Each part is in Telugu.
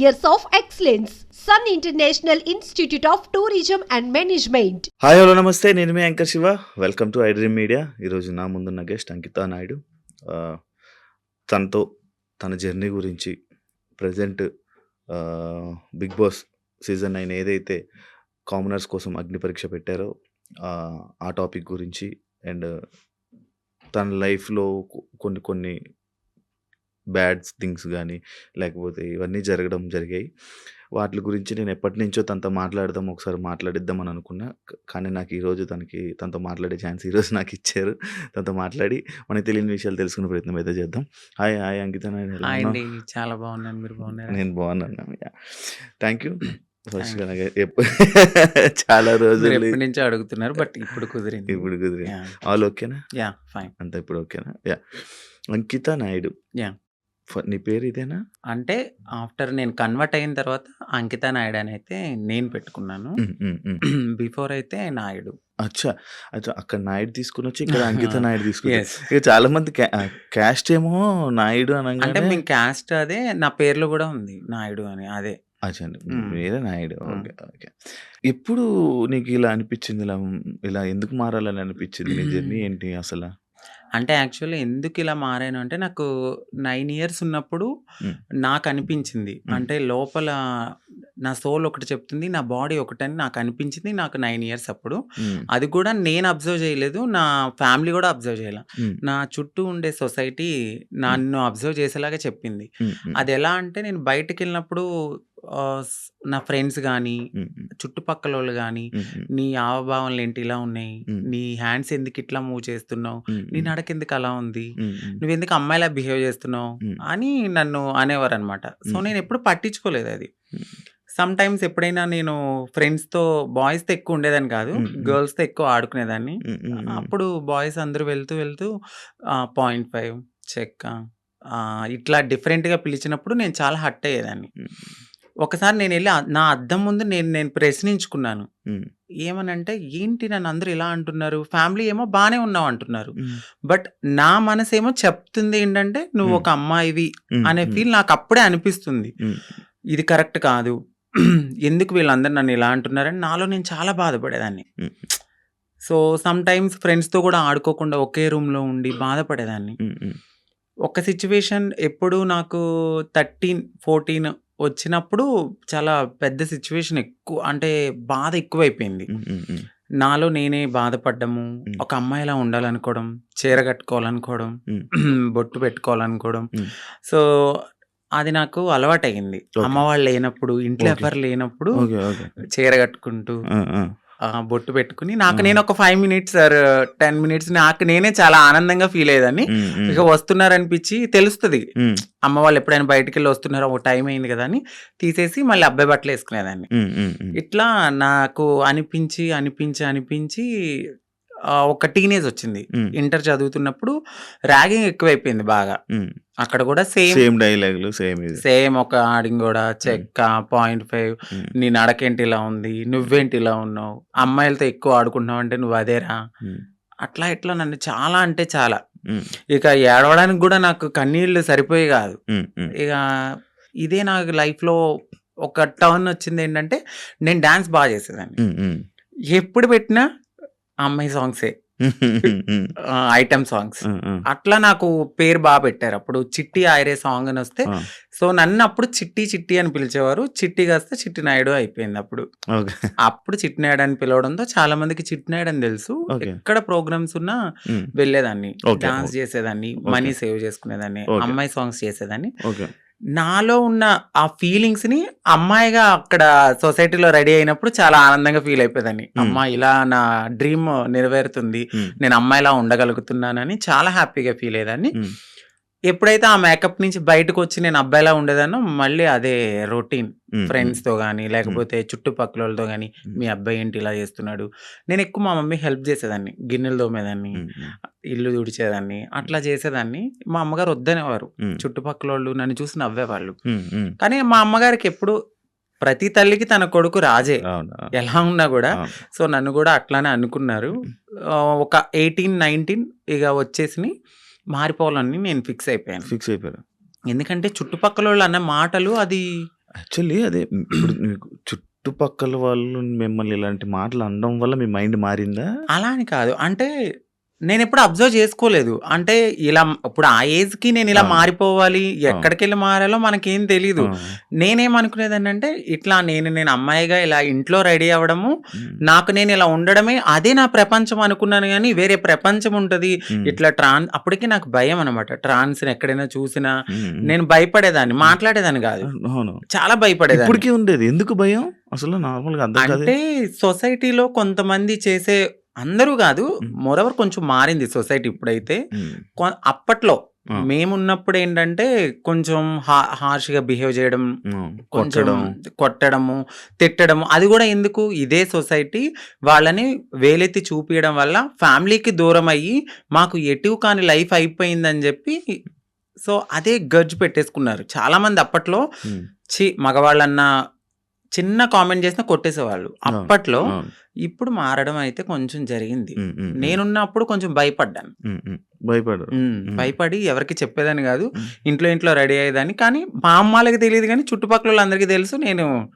Years of excellence sun international institute of tourism and management hi hello నమస్తే నేను మీ anchor Shiva. Welcome to iDream media ఈరోజు నా ముందున్న గెస్ట్ అంకితా నాయుడు. తనతో తన జర్నీ గురించి present Bigg Boss season nine ఏదైతే కామనర్స్ కోసం అగ్ని పరీక్ష పెట్టారో ఆ టాపిక్ గురించి అండ్ తన లైఫ్లో కొన్ని కొన్ని బ్యాడ్ థింగ్స్ కానీ లేకపోతే ఇవన్నీ జరగడం జరిగాయి. వాటి గురించి నేను ఎప్పటి నుంచో తనతో మాట్లాడదాం ఒకసారి మాట్లాడిద్దాం అని అనుకున్నా. కానీ నాకు ఈరోజు తనకి తనతో మాట్లాడే ఛాన్స్ ఈరోజు నాకు ఇచ్చారు. తనతో మాట్లాడి మనకి తెలియని విషయాలు తెలుసుకునే ప్రయత్నం అయితే చేద్దాం. హాయ్ హాయ్ అంకిత చాలా బాగున్నాను. మీరు బాగున్నారు? నేను బాగున్నాను థ్యాంక్ యూ. ఫస్ట్ చాలా రోజులు ఎప్పటి నుంచో అడుగుతున్నారు బట్ ఇప్పుడు కుదిరింది. ఇప్పుడు కుదిరి ఆల్ ఓకేనా? Yeah fine. అంతా ఇప్పుడు ఓకేనా? యా. అంకిత నాయుడు. Yeah. నీ పేరు ఇదేనా? అంటే ఆఫ్టర్ నేను కన్వర్ట్ అయిన తర్వాత అంకిత నాయుడు అని అయితే నేను పెట్టుకున్నాను. బిఫోర్ అయితే నాయుడు. అచ్చా. అచ్చా అక్కడ నాయుడు తీసుకుని వచ్చి ఇక్కడ అంకిత నాయుడు తీసుకుని ఇక చాలా మంది క్యాస్ట్ ఏమో నాయుడు అంటే అనగానే మేము క్యాస్ట్ అదే నా పేర్లు కూడా ఉంది నాయుడు అని అదే. అచ్చా అండి. మ్మ్. మీరే నాయుడు. Okay okay. ఎప్పుడు నీకు ఇలా అనిపించింది ఇలా ఇలా ఎందుకు మారాలని అనిపించింది? నీ జర్నీ ఏంటి అసలు? అంటే యాక్చువల్లీ ఎందుకు ఇలా మారాను అంటే నాకు నైన్ ఇయర్స్ ఉన్నప్పుడు. నాకు అనిపించింది. అంటే లోపల నా సోల్ ఒకటి చెప్తుంది నా బాడీ ఒకటని నాకు అనిపించింది నాకు నైన్ ఇయర్స్ అప్పుడు. అది కూడా నేను అబ్జర్వ్ చేయలేదు నా ఫ్యామిలీ కూడా అబ్జర్వ్ చేయలే. నా చుట్టూ ఉండే సొసైటీ నన్ను అబ్జర్వ్ చేసేలాగా చెప్పింది. అది ఎలా అంటే నేను బయటకు వెళ్ళినప్పుడు నా ఫ్రెండ్స్ కానీ. చుట్టుపక్కల వాళ్ళు కానీ. నీ హావభావాలు ఏంటి ఇలా ఉన్నాయి. నీ హ్యాండ్స్ ఎందుకు ఇట్లా మూవ్ చేస్తున్నావు. నీ నడక ఎందుకు అలా ఉంది. నువ్వు ఎందుకు అమ్మాయిలా బిహేవ్ చేస్తున్నావు. అని నన్ను అనేవారు అనమాట సో. నేను ఎప్పుడు పట్టించుకోలేదు అది. సమ్ టైమ్స్ ఎప్పుడైనా నేను ఫ్రెండ్స్తో బాయ్స్తో ఎక్కువ ఉండేదాన్ని కాదు. గర్ల్స్తో ఎక్కువ ఆడుకునేదాన్ని. అప్పుడు బాయ్స్ అందరూ వెళ్తూ వెళ్తూ పాయింట్ ఫైవ్ చెక్క ఇట్లా డిఫరెంట్గా పిలిచినప్పుడు నేను చాలా హట్ అయ్యేదాన్ని. ఒకసారి నేను వెళ్ళి నా అద్దం ముందు నేను నేను ప్రశ్నించుకున్నాను. ఏమనంటే ఏంటి నన్ను అందరూ ఇలా అంటున్నారు ఫ్యామిలీ ఏమో బాగానే ఉన్నావు అంటున్నారు. బట్ నా మనసు ఏమో చెప్తుంది ఏంటంటే నువ్వు. ఒక అమ్మాయివి మ్మ్. అనే. ఫీల్ నాకు అప్పుడే అనిపిస్తుంది. ఇది కరెక్ట్ కాదు ఎందుకు వీళ్ళందరూ నన్ను ఇలా అంటున్నారని నాలో నేను చాలా బాధపడేదాన్ని. సో సమ్ టైమ్స్ ఫ్రెండ్స్తో కూడా ఆడుకోకుండా ఒకే రూమ్లో ఉండి బాధపడేదాన్ని. ఒక సిచ్యువేషన్ ఎప్పుడు నాకు థర్టీన్ ఫోర్టీన్ వచ్చినప్పుడు చాలా పెద్ద సిచ్యువేషన్ ఎక్కువ అంటే బాధ ఎక్కువైపోయింది. నాలో నేనే బాధపడ్డము. ఒక అమ్మాయిలా ఉండాలనుకోవడం చీర కట్టుకోవాలనుకోవడం. బొట్టు పెట్టుకోవాలనుకోవడం. సో అది నాకు అలవాటయింది Okay. అమ్మ వాళ్ళు లేనప్పుడు ఇంట్లో. ఎవరు లేనప్పుడు చీర కట్టుకుంటూ బొట్టు పెట్టుకుని నాకు. నేను ఒక five minutes or ten minutes నాకు నేనే చాలా ఆనందంగా ఫీల్ అయ్యేదాన్ని. ఇక వస్తున్నారనిపించి తెలుస్తుంది మ్మ్. అమ్మ వాళ్ళు ఎప్పుడైనా బయటికి వెళ్ళి వస్తున్నారో ఒక టైం అయింది కదా అని తీసేసి మళ్ళీ అబ్బాయి బట్టలు వేసుకునేదాన్ని. ఇట్లా నాకు అనిపించి అనిపించి అనిపించి ఒక టీనేజ్ వచ్చింది. ఇంటర్ చదువుతున్నప్పుడు ర్యాగింగ్ ఎక్కువైపోయింది బాగా. అక్కడ కూడా సేమ్ సేమ్ డైలాగులు సేమ్ సేమ్ ఒక ఆడింగ్ కూడా చెక్క పాయింట్ ఫైవ్. నీ నడకేంటి ఇలా ఉంది నువ్వేంటి ఇలా ఉన్నావు అమ్మాయిలతో ఎక్కువ ఆడుకుంటున్నావు అంటే నువ్వు అదేరా. అట్లా ఇట్లా నన్ను చాలా అంటే చాలా. ఇక ఏడవడానికి కూడా నాకు కన్నీళ్ళు సరిపోయి కాదు. ఇక ఇదే నాకు లైఫ్లో ఒక టర్న్ వచ్చింది ఏంటంటే నేను డాన్స్ బాగా చేసేదాన్ని. ఎప్పుడు పెట్టినా అమ్మాయి సాంగ్సే. Item songs. అట్లా నాకు పేరు బాగా పెట్టారు అప్పుడు చిట్టి ఆయరే సాంగ్ అని వస్తే. సో నన్ను అప్పుడు చిట్టి చిట్టి అని పిలిచేవారు చిట్టి కాస్త చిట్టి నాయుడు అయిపోయింది అప్పుడు అప్పుడు చిట్టి నాయుడు అని పిలవడంతో చాలా మందికి చిట్టి నాయుడు అని తెలుసు. ఎక్కడ ప్రోగ్రామ్స్ ఉన్నా. వెళ్ళేదాన్ని. డాన్స్ చేసేదాన్ని మనీ సేవ్ చేసుకునేదాన్ని. అమ్మాయి సాంగ్స్ చేసేదాన్ని ఓకే నాలో ఉన్న ఆ ఫీలింగ్స్ని అమ్మాయిగా అక్కడ సొసైటీలో రెడీ అయినప్పుడు చాలా ఆనందంగా ఫీల్ అయిపోయేదాన్ని Hmm. అమ్మా ఇలా నా డ్రీమ్ నెరవేరుతుంది. నేను అమ్మాయిలా ఉండగలుగుతున్నానని చాలా హ్యాపీగా ఫీల్ అయ్యేదాన్ని. ఎప్పుడైతే ఆ మేకప్ నుంచి బయటకు వచ్చి నేను అబ్బాయిలా ఉండేదానో మళ్ళీ అదే రొటీన్ మ్మ్. ఫ్రెండ్స్తో కానీ లేకపోతే చుట్టుపక్కల వాళ్ళతో కానీ. మీ అబ్బాయి ఏంటి ఇలా చేస్తున్నాడు నేను ఎక్కువ మా మమ్మీ హెల్ప్ చేసేదాన్ని గిన్నెలు తోమేదాన్ని. ఇల్లు తుడిచేదాన్ని అట్లా చేసేదాన్ని మా అమ్మగారు వద్దనేవారు. చుట్టుపక్కల వాళ్ళు నన్ను చూసి నవ్వేవాళ్ళు. కానీ మా అమ్మగారికి ఎప్పుడు ప్రతి తల్లికి తన కొడుకు రాజే. ఎలా ఉన్నా కూడా. సో నన్ను కూడా అట్లానే అనుకున్నారు ఒక ఎయిటీన్ నైన్టీన్ ఇక వచ్చేసి మారిపోవాలని నేను ఫిక్స్ అయిపోయాను ఫిక్స్ అయిపోయారు ఎందుకంటే చుట్టుపక్కల వాళ్ళు అన్న మాటలు అది యాక్చువల్లీ అదే ఇప్పుడు చుట్టుపక్కల వాళ్ళు మిమ్మల్ని ఇలాంటి మాటలు అనడం వల్ల మీ మైండ్ మారిందా? అలా అని కాదు. అంటే నేనెప్పుడు అబ్జర్వ్ చేసుకోలేదు. అంటే ఇలా ఇప్పుడు ఆ ఏజ్‌కి నేనిలా ఆ! మారిపోవాలి, ఆ! ఎక్కడికెళ్ళి మారాలో మనకేం తెలీదు. ఆ! నేనేమనుకునేదాన్నంటే ఇట్లా నేను నేను అమ్మాయిగా ఇలా ఇంట్లో రెడీ అవ్వడము. నాకు నేను ఇలా ఉండడమే అదే నా ప్రపంచం అనుకున్నాను గానీ, వేరే ప్రపంచం ఉంటది. ఇట్లా ట్రాన్ అప్పటికి నాకు భయం అనమాట. ట్రాన్స్‌ని ఎక్కడైనా చూసినా. నేను భయపడేదాన్ని. మాట్లాడేదాన్ని. అవును. చాలా భయపడేదాన్ని. ఇప్పటికి ఉండేది. ఎందుకు భయం? అసలు నార్మల్‌గా కాదే. అంటే సొసైటీలో కొంతమంది చేసే అందరూ. హ్మ్. మోరోవర్ కొంచెం మారింది సొసైటీ ఇప్పుడైతే. అప్పట్లో ఆ! మేమున్నప్పుడేంటంటే కొంచెం హా హార్ష్‌గా బిహేవ్ చేయడం. కొంచెం కొట్టడం. కొట్టడము, తిట్టడము అది గూడా ఎందుకు ఇదే సొసైటీ వాళ్ళని వేలెత్తి చూపియడం వల్ల ఫ్యామిలీకి దూరమయ్యి, మాకు ఎటు కాని లైఫ్ అయిపోయిందని జెప్పి సో, అదే గర్జ్ పెట్టేసుకున్నారు. చాలామంది అప్పట్లో హ్మ్. ఛీ! మగవాళ్ళన్నా చిన్న కామెంట్ చేసినా కొట్టేసేవాళ్ళు. అప్పట్లో. ఇప్పుడు మారడం అయితే కొంచెం జరిగింది. నేనున్నప్పుడు కొంచెం భయపడ్డాను. హ్మ్. భయపడి ఎవరికీ చెప్పేదాన్ని. హ్మ్. ఇంట్లో ఇంట్లో రెడీ అయ్యేదాన్ని. కానీ మా అమ్మాళ్ళకి తెలీదు గానీ చుట్టుపక్కలోళ్ళందరికీ తెలుసు నేను.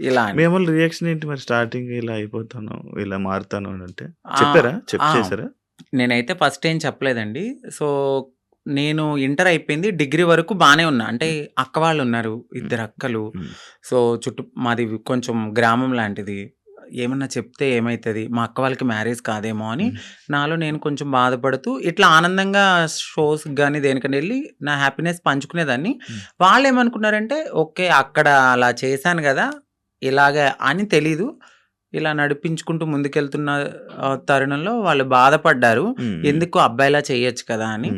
ఇలా మీ అని. అమ్మోళ్ళ రియాక్షన్ ఏంటి మరి స్టార్టింగ్ ఇలా అయిపోతాను, ఇలా మారుతాను అనంటే? ఆ! చెప్పారా? చెప్పి ఆ! చేసారా? నేనైతే ఫస్ట్ ఏం చెప్పలేదండి. సో, నేను ఇంటర్ అయిపోయింది. డిగ్రీ వరకు బానే ఉన్నా. అంటే. అక్క వాళ్ళున్నారు. హ్మ్. ఇద్దరు అక్కలు. సో, చుట్టు మాది కొంచెం గ్రామం లాంటిది. ఏమన్నా చెప్తే ఏమైతది? మా అక్క వాళ్ళకి మ్యారేజ్ కాదేమో అని. నాలో నేను కొంచెం బాధపడుతూ ఇట్లా ఆనందంగా షోస్‌కి గాని దేనికైనా ఎళ్ళి నా హ్యాపీనెస్ పంచుకునేదాన్ని. హ్మ్. వాళ్ళేమనుకున్నారంటే ఓకే. అక్కడ అలా చేశాను గదా! ఇలాగ అని తెలీదు. ఇలా నడిపించుకుంటూ ముందుకెళ్తున్న తరుణంలో వాళ్ళు బాధపడ్డారు. ఎందుకు అబ్బాయిలా చేయొచ్చు కదా! అని.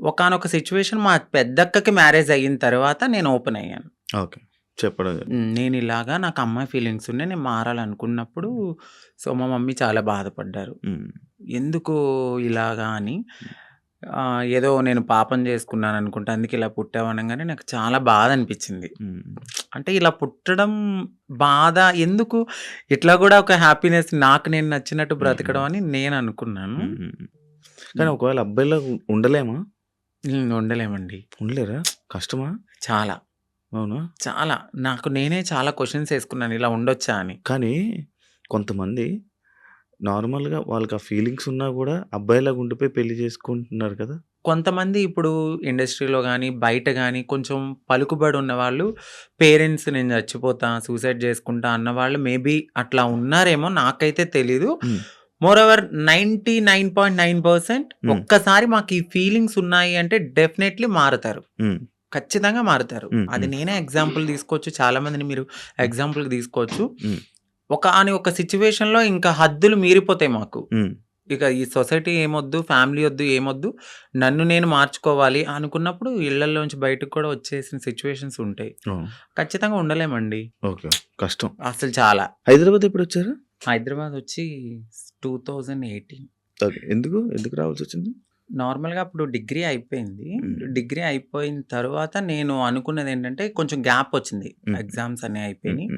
ఒకానొక సిట్యుయేషన్ మా పెద్దక్కకి మ్యారేజ్ అయిన తర్వాత నేను ఓపెన్ అయ్యాను. ఓకే. చెప్పడం హ్మ్. నేనిలాగా నాకు అమ్మాయి ఫీలింగ్స్ ఉన్నాయి. నేను మారాలనుకున్నప్పుడు సో, మా మమ్మీ చాలా బాధపడ్డారు. ఎందుకు ఇలాగా అని. ఏదో నేను పాపం చేసుకున్నాననుకుంటా. అందుకే ఇలా పుట్టావు అనంగానే నాకు చాలా బాధ అనిపించింది. అంటే ఇలా పుట్టడం బాధ ఎందుకు ఇట్లా గూడా ఒక హ్యాపీనెస్ నాకు నేను నచ్చినట్టు. బ్రతకడం. అని నేననుకున్నాను. హ్మ్. హ్మ్. కానీ. ఒకవేళ అబ్బాయిలాగా ఉండలేమా? ఉండలేమండి. ఉండలేరా? కష్టమా? చాలా. అవునా? చాలా. నాకు నేనే చాలా క్వెషన్స్ ఏసుకున్నాను. ఇలా ఉండొచ్చా అని. కానీ కొంతమంది నార్మల్‌గా వాళ్ళకి ఆ ఫీలింగ్స్ ఉన్నా గూడా అబ్బాయిలాగా ఉండిపోయి పెళ్ళి చేసుకుంటున్నారు కదా! కొంతమంది ఇప్పుడు ఇండస్ట్రీలో గాని, బయట గాని కొంచెం పలుకుబడి ఉన్నవాళ్ళు పేరెంట్స్ నేను చచ్చిపోతా, సూసైడ్ చేసుకుంటా అన్నవాళ్ళు మేబీ అట్లా ఉన్నారేమో నాకైతే తెలీదు. హ్మ్. మోరోవర్ 99.9% హ్మ్. ఒక్కసారి మాకు ఈ ఫీలింగ్స్ ఉన్నాయి అంటే డెఫినైట్‌లీ మారుతారు. హ్మ్. ఖచ్చితంగా మారుతారు. హ్మ్. అది హ్మ్. నేనే ఎగ్జాంపుల్ తీసుకోవచ్చు. చాలా మందిని మీరు హ్మ్. ఎగ్జాంపుల్‌కి తీసుకోవచ్చు. హ్మ్. ఒకానొక సిట్యుయేషన్‌లో ఇంకా హద్దులు మీరిపోతాయి మాకు. ఇక ఈ సొసైటీ ఏమొద్దు, ఫ్యామిలీ ఒద్దు, ఏమొద్దు. నన్ను నేను మార్చుకోవాలి అనుకున్నప్పుడు ఇళ్ళల్లోంచి బయటకి కూడా వచ్చేసిన సిట్యుయేషన్స్ ఉంటాయి. ఖచ్చితంగా ఉండలేమండి. ఓకే. కష్టం. అసలు చాలా. హైదరాబాద్ ఎప్పుడొచ్చారు? హైదరాబాద్ వచ్చి 2018 ఓకే. ఎందుకు? ఎందుకు రావాల్సొచ్చింది? నార్మల్‌గా అప్పుడు డిగ్రీ అయిపోయింది. డిగ్రీ అయిపోయిన తర్వాత నేను అనుకున్నదేంటంటే కొంచెం గ్యాప్ వచ్చింది. ఎగ్జామ్స్ అన్నీ. అయిపోయినాయి.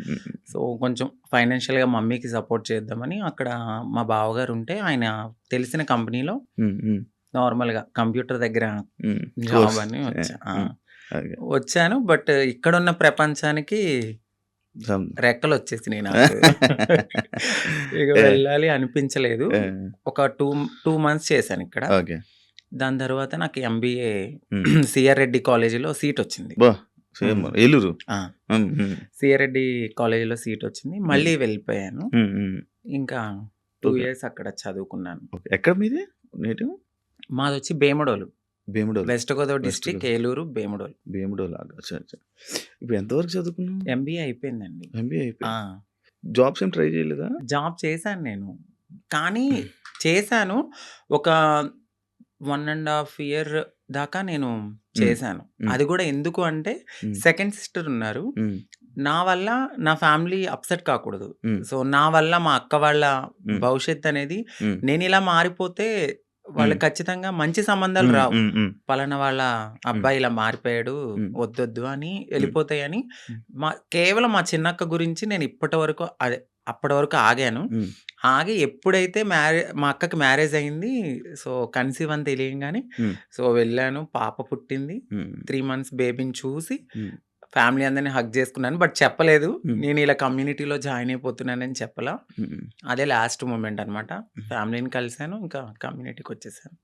సో, కొంచెం ఫైనాన్షియల్‌గా మమ్మీకి సపోర్ట్ చేద్దామని అక్కడ మా బావగారు ఉంటే ఆయన తెలిసిన కంపెనీలో. నార్మల్‌గా కంప్యూటర్ దగ్గర. జాబ్. అని. వచ్చాను. బట్ ఇక్కడున్న ప్రపంచానికి సం రెక్కలొచ్చేసినాయి నాకు. ఇక వెళ్ళాలి అనిపించలేదు. ఒక 2, 2 మంత్స్ చేశాను ఇక్కడ. దాని తర్వాత నాకు ఎంబీఏ. సిఆర్ రెడ్డి కాలేజీలో సీట్ వచ్చింది. ఏలూరు. సిఆర్ రెడ్డి కాలేజీలో సీట్ వచ్చింది. మళ్ళీ వెళ్ళిపోయాను. ఇంకా 2 ఓకే. ఇయర్స్ అక్కడ చదువుకున్నాను. ఎక్కడ మీది నేటివ్? మాదొచ్చి Bhimadolu. Bhimadolu. West Godavari district. Eluru, Bhimadolu. Bhimadolu. అచ్చా! అచ్చా! ఇప్పుడు ఎంతవరకు చదువుకున్నావు? ఎంబీఏ అయిపోయిందండి. ఎంబీఏ. జాబ్స్ ఏం ట్రై చేయలేదా? జాబ్ చేశాను నేను. కానీ చేశాను. ఒక 1 ½ ఇయర్ దాకా నేను హ్మ్. చేశాను. హ్మ్. అది కూడా ఎందుకు అంటే హ్మ్. సెకండ్ సిస్టర్ ఉన్నారు. హ్మ్. నా వల్ల నా ఫ్యామిలీ అప్‌సెట్ కాకూడదు. హ్మ్. సో, నా వల్ల మా అక్క వాళ్ళ హ్మ్. భవిష్యత్తు అనేది హ్మ్. నేనిలా మారిపోతే వాళ్ళకి హ్మ్. ఖచ్చితంగా మంచి సంబంధాలు హ్మ్. రావు. హ్మ్. హ్మ్. పలానా వాళ్ళ హ్మ్. అబ్బాయి ఇలా మారిపోయాడు. హ్మ్. వద్దొద్దు అని హ్మ్. వెళ్ళిపోతాయని హ్మ్. మా కేవలం మా చిన్నక్క గురించి నేను ఇప్పటి వరకు అదే అప్పటి వరకు ఆగాను. ఆగి ఎప్పుడైతే మ్యారే మా అక్కకి మ్యారేజ్ అయింది. సో, కన్సీవ్ అని తెలియంగానే. సో, వెళ్ళాను. పాప పుట్టింది. 3 మంత్స్ బేబీని చూసి. ఫ్యామిలీ అందరిని హక్ చేసుకున్నాను బట్ చెప్పలేదు. నేను ఇలా కమ్యూనిటీలో జాయిన్ అయిపోతున్నానని చెప్పలా. అదే లాస్ట్ మూమెంట్ అనమాట ఫ్యామిలీని కలిసాను ఇంకా కమ్యూనిటీకి వచ్చేసాను